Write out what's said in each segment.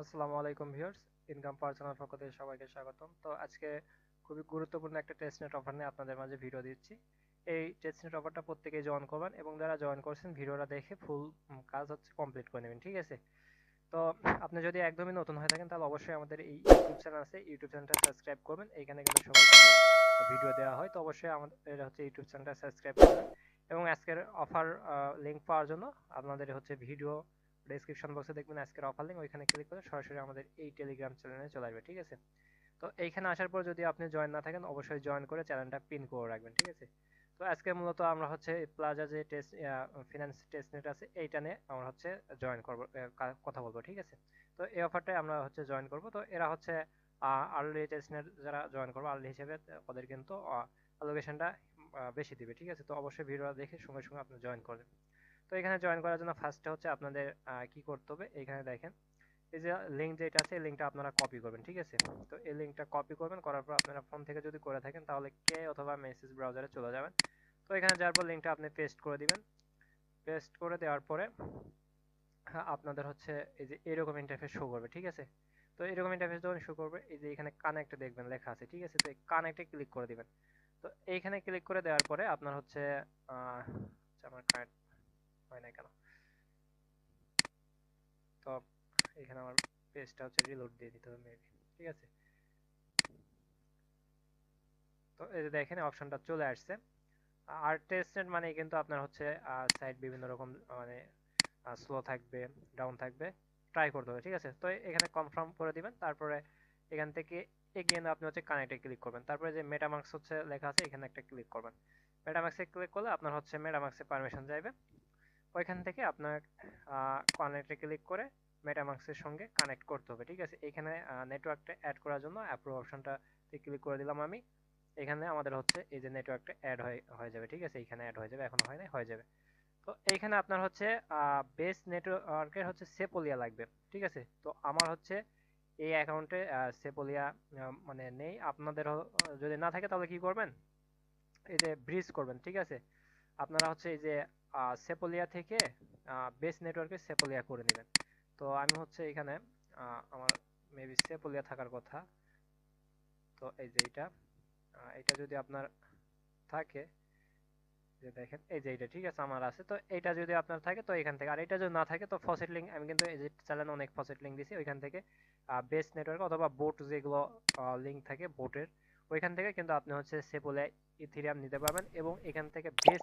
আসসালামু আলাইকুম viewers, income পাওয়ার channel পক্ষ থেকে সবাইকে স্বাগতম। তো আজকে খুবই গুরুত্বপূর্ণ একটা টেস্টনেট অফার নিয়ে আপনাদের মাঝে ভিডিও দিচ্ছি। এই টেস্টনেট অফারটা প্রত্যেকেই জয়েন করবেন এবং যারা জয়েন করছেন, ভিডিওটা দেখে ফুল কাজ হচ্ছে কমপ্লিট করে নেবেন, ঠিক আছে? তো আপনি যদি একদমই নতুন হয়ে থাকেন, তাহলে অবশ্যই আমাদের এই ইউটিউব চ্যানেল আছে ইউটিউব চ্যানেলটা সাবস্ক্রাইব করবেন। এইখানে কিন্তু সবাই ভিডিও দেওয়া হয়, তো অবশ্যই আমাদের হচ্ছে ইউটিউব চ্যানেলটা সাবস্ক্রাইব করবেন। এবং আজকের অফার লিংক পাওয়ার জন্য আপনাদের হচ্ছে ভিডিও ডেসক্রিপশন বক্সে দেখবেন আজকের অফার লিংক ওইখানে ক্লিক করে সরাসরি আমাদের এই টেলিগ্রাম চ্যানেলে চলে আসবে, ঠিক আছে? তো এইখানে আসার পর যদি আপনি জয়েন না থাকেন, অবশ্যই জয়েন করে চ্যানেলটা পিন করে রাখবেন, ঠিক আছে? তো আজকে মূলত আমরা হচ্ছে প্লাজা যে টেস্ট ফিনান্স টেস্ট নেট আছে, এইটা নিয়ে আমরা হচ্ছে জয়েন করব কথা বলব, ঠিক আছে? তো এই অফারটাই আমরা হচ্ছে জয়েন করব, তো এরা হচ্ছে আর্লি টেস্ট নেট যারা জয়েন করব আর্লি হিসেবে ওদের কিন্তু অ্যালোকেশনটা বেশি দিবে, ঠিক আছে? তো অবশ্যই ভিডিওটা দেখে সঙ্গে সঙ্গে আপনি জয়েন করবেন। তো এখানে জয়েন করার জন্য ফার্স্টে হচ্ছে আপনাদের কি করতে হবে? এখানে দেখেন, এই যে লিঙ্ক যেটা আছে, এই লিঙ্কটা আপনারা কপি করবেন, ঠিক আছে? তো এই লিঙ্কটা কপি করবেন, করার পর আপনারা ফোন থেকে যদি করে থাকেন, তাহলে কে অথবা মেসেজ ব্রাউজারে চলে যাবেন। তো এখানে যাওয়ার পর লিঙ্কটা আপনি পেস্ট করে দিবেন। পেস্ট করে দেওয়ার পরে আপনাদের হচ্ছে এই যে এরকম ইন্টারফেস শো করবে, ঠিক আছে? তো এরকম ইন্টারফেস যখন শো করবে, এই যে এখানে কানেক্ট দেখবেন, লেখা আছে, ঠিক আছে? তো এই কানেক্টে ক্লিক করে দিবেন। তো এইখানে ক্লিক করে দেওয়ার পরে আপনার হচ্ছে আমার কানেক্ট হয় না কেন? তো এখানে আমার পেজটা হচ্ছে রিলোড দিয়ে দিতে হবে মেবি ঠিক আছে? তো এই যে দেখেন অপশনটা চলে আসছে। আর টেস্টেড মানে কিন্তু আপনার হচ্ছে সাইট বিভিন্ন রকম মানে স্লো থাকবে ডাউন থাকবে ট্রাই করতে হবে, ঠিক আছে? তো এখানে কনফার্ম করে দিবেন, তারপরে এখান থেকে এগেন আপনি হচ্ছে কানেক্টে ক্লিক করবেন। তারপরে যে মেটামার্কস হচ্ছে লেখা আছে, এখানে একটা ক্লিক করবেন। মেটামার্কসে ক্লিক করলে আপনার হচ্ছে মেটামার্কসে পারমিশন যাবে ওইখান থেকে আপনার কানেক্টে ক্লিক করে মেটামার্কসের সঙ্গে কানেক্ট করতে হবে, ঠিক আছে? এখানে নেটওয়ার্কটা অ্যাড করার জন্য অ্যাপ্রুভ অপশনটা ক্লিক করে দিলাম আমি। এখানে আমাদের হচ্ছে এই যে নেটওয়ার্কটা অ্যাড হয়ে যাবে, ঠিক আছে? এখানে অ্যাড হয়ে যাবে, এখনও হয় নাই হয়ে যাবে। তো এইখানে আপনার হচ্ছে বেস নেটওয়ার্কের হচ্ছে সেপোলিয়া লাগবে, ঠিক আছে? তো আমার হচ্ছে এই অ্যাকাউন্টে সেপোলিয়া মানে নেই। আপনাদের যদি না থাকে তাহলে কি করবেন? এই যে ব্রিজ করবেন, ঠিক আছে? আপনারা হচ্ছে এই যে সেপোলিয়া থেকে বেস নেটওয়ার্কে সেপোলিয়া করে নেবেন। তো আমি হচ্ছে এখানে আমার মেবি সেপোলিয়া থাকার কথা। তো এই যে এটা এটা যদি আপনার থাকে যে দেখেন, এই যে এটা ঠিক আছে, আমার আছে। তো এটা যদি আপনার থাকে, তো এখান থেকে। আর এটা যদি না থাকে, তো ফসেট লিঙ্ক আমি কিন্তু এই যে চ্যানেলে অনেক ফসেট লিঙ্ক দিছি, ওইখান থেকে বেস নেটওয়ার্ক অথবা বোট যেগুলো লিঙ্ক থাকে বোটের ওইখান থেকে কিন্তু আপনি হচ্ছে সেপোলিয়া ইথিরিয়াম নিতে পারবেন এবং এখান থেকে বেস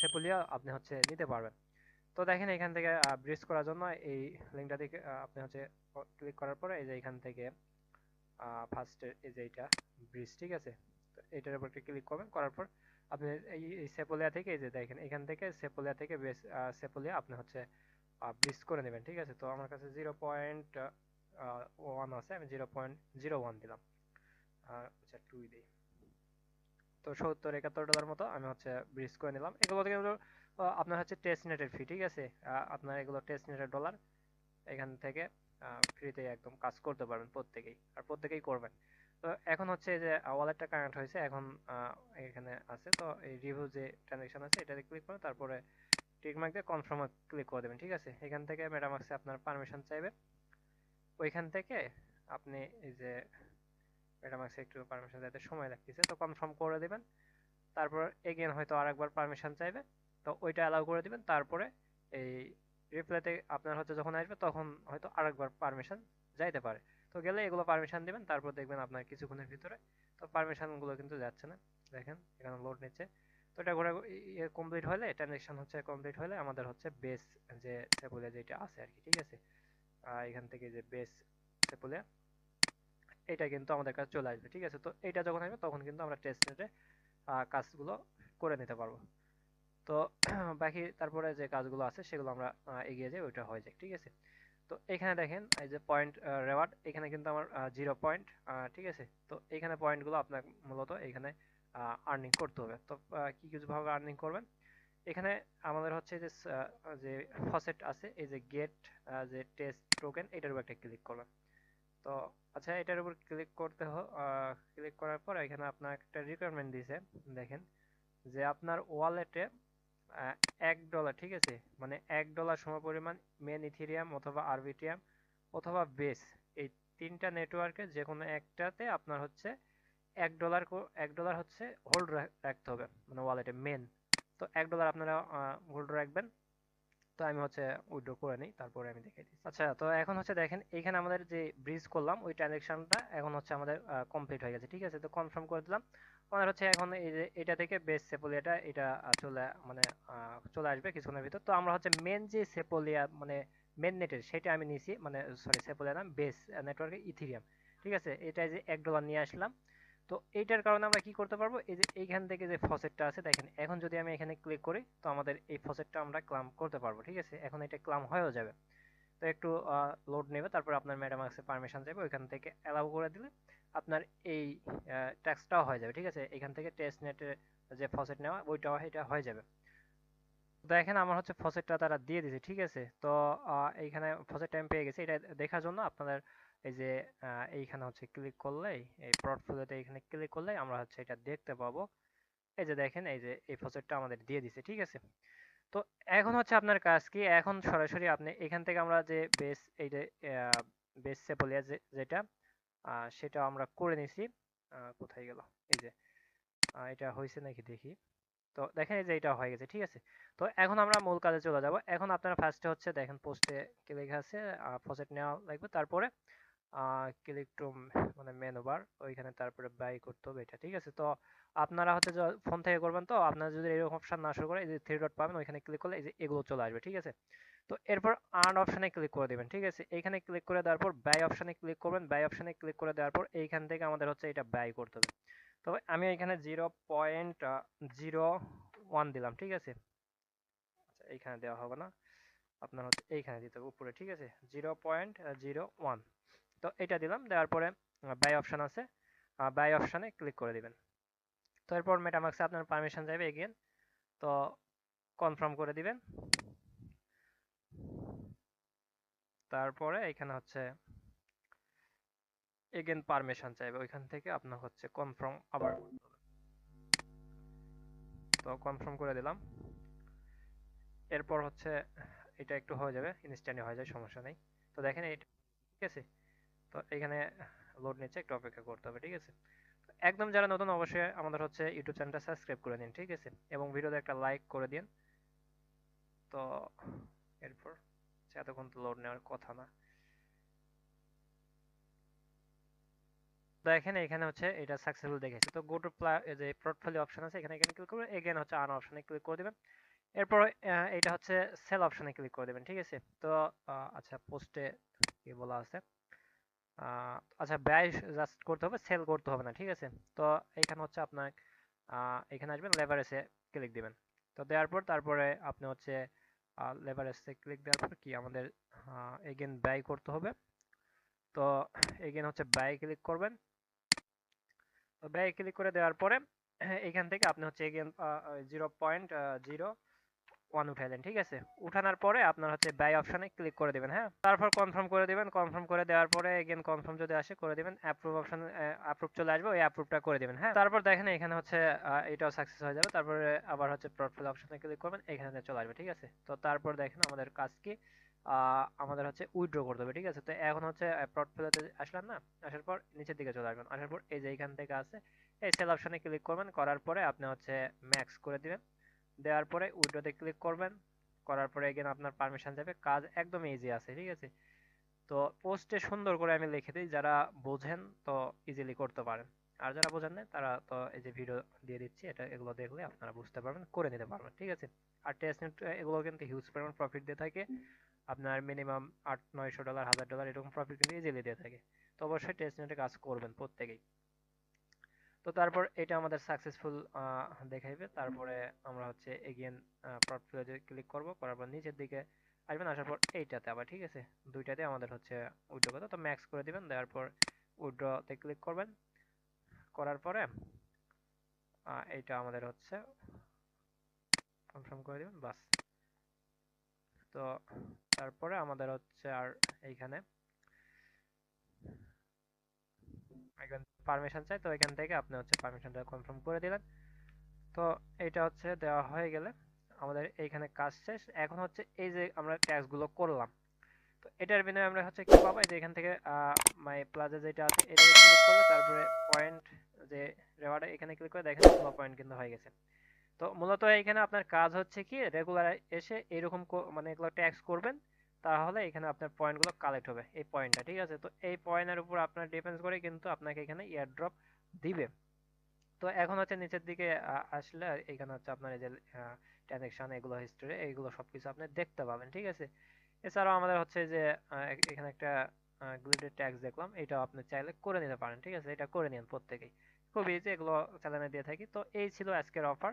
সেপোলিয়া আপনি হচ্ছে নিতে পারবেন। তো দেখেন এখান থেকে ব্রিজ করার জন্য এই লিঙ্কটা থেকে আপনি হচ্ছে ক্লিক করার পরে এই যে এখান থেকে ফার্স্টের এই যে এইটা ব্রিজ ঠিক আছে? এটার উপর ক্লিক করবেন, করার পর আপনি এই সেপোলিয়া থেকে এই যে দেখেন, এখান থেকে সেপোলিয়া থেকে বেস সেপোলিয়া আপনি হচ্ছে ব্রিজ করে নেবেন, ঠিক আছে? তো আমার কাছে জিরো পয়েন্ট ওয়ান আছে, আমি জিরো পয়েন্ট জিরো ওয়ান দিলাম। আচ্ছা টুই দিই। তো সত্তর, একাত্তর ডলার মতো আমি হচ্ছে ব্রিজ করে নিলাম। এগুলো থেকে আপনার হচ্ছে টেস্ট নেটের ফি ঠিক আছে? আপনার এগুলো টেস্ট নেটের ডলার এখান থেকে ফ্রিতে একদম কাজ করতে পারবেন প্রত্যেকেই, আর প্রত্যেকেই করবেন। তো এখন হচ্ছে যে ওয়ালেটটা কানেক্ট হয়েছে, এখন এখানে আছে। তো এই রিভিউ যে ট্রানজাকশন আছে, এটাতে ক্লিক করে তারপরে টিকমার্ক দিয়ে কনফার্ম ক্লিক করে দেবেন, ঠিক আছে? এখান থেকে মেটামার্কসে আপনার পারমিশন চাইবে। ওইখান থেকে আপনি এই যে মেটামার্কসে একটু পারমিশন চাইতে সময় লাগতেছে। তো কনফার্ম করে দিবেন। তারপর এগেন হয়তো আরেকবার পারমিশন চাইবে। তো ওইটা অ্যালাউ করে দিবেন। তারপরে এই রিপ্লাইতে আপনার হচ্ছে যখন আসবে, তখন হয়তো আরেকবার পারমিশন যাইতে পারে। তো গেলে এগুলো পারমিশন দিবেন। তারপর দেখবেন আপনার কিছুক্ষণের ভিতরে। তো পারমিশনগুলো কিন্তু যাচ্ছে না। দেখেন, এখানে লোড নিচ্ছে। তো এটা ঘোরা ইয়ে কমপ্লিট হলে ট্রানজেকশন হচ্ছে কমপ্লিট হলে আমাদের হচ্ছে বেস যে সেপুলিয়া যেটা আছে আর কি, ঠিক আছে? এখান থেকে যে বেস সেপুলিয়া এটা কিন্তু আমাদের কাছে চলে আসবে, ঠিক আছে? তো এটা যখন আসবে, তখন কিন্তু আমরা টেস্ট নেটে কাজগুলো করে নিতে পারব। তো বাকি তারপরে যে কাজগুলো আছে, সেগুলো আমরা এগিয়ে যাই ওইটা হয়ে যায় ঠিক আছে? তো এখানে দেখেন, এই যে পয়েন্ট রেওয়ার্ড এখানে কিন্তু আমার জিরো পয়েন্ট ঠিক আছে? তো এখানে পয়েন্টগুলো আপনার মূলত এখানে আর্নিং করতে হবে। তো কি কিছুভাবে আর্নিং করবেন? এখানে আমাদের হচ্ছে যে যে ফসেট আছে, এই যে গেট যে টেস্ট টোকেন এটার উপর একটা ক্লিক করবেন। তো আচ্ছা এটার উপর ক্লিক করতে ক্লিক করার পর এখানে আপনার একটা রিকোয়ারমেন্ট দিয়েছে দেখেন, যে আপনার ওয়ালেটে এক ডলার ঠিক আছে? মানে এক ডলার সমপরিমাণ মেন ইথেরিয়াম অথবা আরবিটিয়াম অথবা বেস এই তিনটা নেটওয়ার্কে যে কোনো একটাতে আপনার হচ্ছে এক ডলার এক ডলার হচ্ছে হোল্ড রাখতে হবে মানে ওয়ালেটে মেন তো এক ডলার আপনারা হোল্ড রাখবেন তো আমি হচ্ছে উইথড্র করে নিই, তারপরে আমি দেখাই দিচ্ছি। আচ্ছা তো এখন হচ্ছে দেখেন, এখানে আমাদের যে ব্রিজ করলাম, ওই ট্রানজ্যাকশনটা এখন হচ্ছে আমাদের কমপ্লিট হয়ে গেছে, ঠিক আছে? তো কনফার্ম করে দিলাম। আমাদের হচ্ছে এখন এই যে, এটা থেকে বেস সেপোলিয়াটা এটা চলে মানে চলে আসবে কিছুক্ষণের ভিতর। তো আমরা হচ্ছে মেন যে সেপোলিয়া মানে মেন নেটের সেটা আমি নিয়েছি মানে সরি সেপোলিয়া না বেস নেটওয়ার্কে ইথিরিয়াম ঠিক আছে? এটা যে এক ডলার নিয়ে আসলাম। তো এইটার কারণে আমরা কি করতে পারব? এই যে এইখান থেকে যে ফসেটটা আছে, দেখেন, এখন যদি আমি এখানে ক্লিক করি, তো আমাদের এই ফসেটটা আমরা ক্লাম করতে পারব, ঠিক আছে? এখন এটা ক্লাম হয়েও যাবে। তো একটু লোড নেবে, তারপর আপনার ম্যাডামাক্সে পারমিশন যাবে ওইখান থেকে অ্যালাউ করে দিলে আপনার এই ট্যাক্সটাও হয়ে যাবে, ঠিক আছে? এখান থেকে টেস্ট নেটের যে ফসেট নেওয়া, ওইটাও এটা হয়ে যাবে। দেখেন আমার হচ্ছে ফসেটটা তারা দিয়ে দিয়েছে, ঠিক আছে? তো এইখানে ফসেট টাইম পেয়ে গেছে। এটা দেখার জন্য আপনাদের এই যে এইখানে হচ্ছে ক্লিক করলেই, এই পোর্টফোলিওতে এখানে ক্লিক করলেই আমরা হচ্ছে এটা দেখতে পাবো। এই যে দেখেন, এই যে, এই ফসেটটা আমাদের দিয়ে দিছে ঠিক আছে? তো এখন হচ্ছে আপনার কাজ কি? এখন সরাসরি আপনি এখান থেকে আমরা যে বেস এই যে বেস সেপলিয়া যেটা সেটা আমরা করে নিছি কোথায় গেল? এই যে এটা হয়েছে নাকি দেখি? তো দেখেন এই যে এটা হয়ে গেছে, ঠিক আছে? তো এখন আমরা মূল কাজে চলে যাব। এখন আপনারা ফার্স্টে হচ্ছে দেখেন পোস্টে কি লেখা আছে ফসেট নেওয়া লাগবে। তারপরে ক্লিক টু মানে মেনু বার ওইখানে তারপরে বাই করতে হবে এটা, ঠিক আছে? তো আপনারা হচ্ছে ফোন থেকে করবেন তো, আপনারা যদি এরকম অপশন না শুরু করে, এই যে থ্রি ডট পাবেন, ওইখানে ক্লিক করলে এই যে এগুলো চলে আসবে, ঠিক আছে? তো এরপর আর্ন অপশনে ক্লিক করে দেবেন, ঠিক আছে? এইখানে ক্লিক করে দেওয়ার পর বাই অপশনে ক্লিক করবেন বাই অপশনে ক্লিক করে দেওয়ার পর এইখান থেকে আমাদের হচ্ছে এটা ব্যয় করতে হবে। তবে আমি এখানে জিরো পয়েন্ট জিরো ওয়ান দিলাম, ঠিক আছে? আচ্ছা এইখানে দেওয়া হবে না। আপনার হচ্ছে এইখানে দিতে হবে, উপরে, ঠিক আছে? জিরো পয়েন্ট জিরো ওয়ান তো এটা দিলাম, দেওয়ার পরে বাই অপশন আছে। বাই অপশানে ক্লিক করে দিবেন। তো এরপর মেটামাক্সে আপনার পারমিশন যাবে এগেন তো কনফার্ম করে দিবেন। তারপরে এখানে হচ্ছে এগেন পারমিশন চাইবে, ওইখান থেকে আপনার হচ্ছে কনফার্ম আবার তো কনফার্ম করে দিলাম। এরপর হচ্ছে এটা একটু হয়ে যাবে ইনস্ট্যান্টলি হয়ে যায়, সমস্যা নেই। তো দেখেন এটা ঠিক আছে? তো এখানে লোড নিচ্ছে, একটু অপেক্ষা করতে হবে, ঠিক আছে? একদম যারা নতুন, অবশ্যই আমাদের হচ্ছে ইউটিউব চ্যানেলটা সাবস্ক্রাইব করে দিন, ঠিক আছে? এবং ভিডিওতে একটা লাইক করে দিন। তো এরপর এতক্ষণ তো লোড নেওয়ার কথা না। দেখেন এখানে হচ্ছে এটা সাকসেসফুল দেখাচ্ছে তো গো টু যে পোর্টফোলিও অপশন আছে, এখানে এখানে ক্লিক করবেন এগেন হচ্ছে আন অপশনে ক্লিক করে দিবেন। এরপর এটা হচ্ছে সেল অপশনে ক্লিক করে দেবেন, ঠিক আছে? তো আচ্ছা পোস্টে কি বলা আছে? আচ্ছা ব্যয় জাস্ট করতে হবে সেল করতে হবে না, ঠিক আছে? তো এখানে হচ্ছে আপনার এখানে আসবেন লেভারেজে ক্লিক দিবেন। তো দেওয়ার পর তারপরে আপনি হচ্ছে লেভারেজে ক্লিক দেওয়ার পর কি আমাদের এগেন ব্যয় করতে হবে। তো এগেন হচ্ছে ব্যয় ক্লিক করবেন। তো ব্যয় ক্লিক করে দেওয়ার পরে, এখান থেকে আপনি হচ্ছে again zero point zero one উঠাইলেন, ঠিক আছে? উঠানোর পরে আপনার হচ্ছে ব্যয় অপশনে ক্লিক করে দিবেন হ্যাঁ? তারপর কনফার্ম করে দিবেন কনফার্ম করে দেওয়ার পরে এগেন কনফার্ম যদি আসে, করে দিবেন অ্যাপ্রুভ অপশন অ্যাপ্রুভ চলে আসবে, ওই অ্যাপ্রুভটা করে দিবেন হ্যাঁ? তারপর দেখেন এখানে হচ্ছে এটাও সাকসেস হয়ে যাবে, তারপরে আবার হচ্ছে পোর্টফোলিও অপশনে ক্লিক করবেন, এখানে চলে আসবে, ঠিক আছে? তো তারপর দেখেন আমাদের কাজ কি? আমাদের হচ্ছে উইথড্র করতে হবে, ঠিক আছে? তো এখন হচ্ছে পোর্টফোলিওতে আসলাম না, আসার পর নিচের দিকে চলে আসবেন। আসার পর এই যে এখান থেকে আছে, এই সেল অপশনে ক্লিক করবেন, করার পরে আপনি হচ্ছে ম্যাক্স করে দিবেন। দেওয়ার পরে উইড্রোতে ক্লিক করবেন, করার পরে এগেন আপনার পারমিশন যাবে। কাজ একদম ইজি আছে, ঠিক আছে? তো পোস্টে সুন্দর করে আমি লিখে দিই, যারা বোঝেন তো ইজিলি করতে পারেন। আর যারা বোঝেন না, তারা তো এই যে ভিডিও দিয়ে দিচ্ছি, এটা এগুলো দেখলে আপনারা বুঝতে পারবেন, করে নিতে পারবেন, ঠিক আছে? আর টেস্ট এগুলো কিন্তু হিউজ পরিমাণ প্রফিট দিয়ে থাকে। আপনার মিনিমাম আট, নয়শো ডলার হাজার ডলার এরকম প্রফিট কিন্তু ইজিলি দিয়ে থাকে। তো অবশ্যই টেস্ট নেটে কাজ করবেন প্রত্যেকেই। তো তারপর এটা আমাদের সাকসেসফুল দেখাইবে। তারপরে আমরা হচ্ছে এগেন পোর্টফোলিওতে ক্লিক করব। করার পর নিচের দিকে আসবেন, আসার পর এইটাতে আবার, ঠিক আছে? দুইটাতে আমাদের হচ্ছে উইড্রো করতে তো ম্যাক্স করে দিবেন, দেওয়ার পর উইড্রোতে ক্লিক করবেন। করার পরে এইটা আমাদের হচ্ছে কনফার্ম করে দিবেন, বাস। তো তারপরে আমাদের হচ্ছে আর এইখানে। পারমিশন চাই, তো এখান থেকে আপনি হচ্ছে পারমিশনটা কনফার্ম করে দিলেন। তো এটা হচ্ছে দেওয়া হয়ে গেলে আমাদের এইখানে কাজ শেষ। এখন হচ্ছে এই যে আমরা ট্যাক্সগুলো করলাম, তো এটার বিনিময়ে আমরা হচ্ছে কি পাবো? এই যে এখান থেকে মাই প্লাজা যেটা আছে এটাকে ক্লিক করলে তারপরে পয়েন্ট যে রেওয়ার্ডে এখানে ক্লিক করে দেখেন পয়েন্ট কিন্তু হয়ে গেছে। তো মূলত এখানে আপনার কাজ হচ্ছে কি রেগুলার এসে এরকম মানে এগুলো ট্যাক্স করবেন তাহলে এখানে আপনার পয়েন্টগুলো কালেক্ট হবে এই পয়েন্টটা ঠিক আছে? তো এই পয়েন্টের উপর আপনার ডিপেন্ডস করে কিন্তু আপনাকে এখানে ইয়ার ড্রপ দিবে। তো এখন হচ্ছে নিচের দিকে আসলে এখানে হচ্ছে আপনার এই যে ট্রানজেকশন এগুলো হিস্ট্রি এগুলো সবকিছু আপনি দেখতে পাবেন ঠিক আছে? এছাড়াও আমাদের হচ্ছে যে এখানে একটা গ্রিডের ট্যাক্স দেখলাম এটাও আপনি চাইলে করে নিতে পারেন ঠিক আছে? এটা করে নিন প্রত্যেকেই। খুব ইজি এগুলো চ্যানেলে দিয়ে থাকি। তো এই ছিল আজকের অফার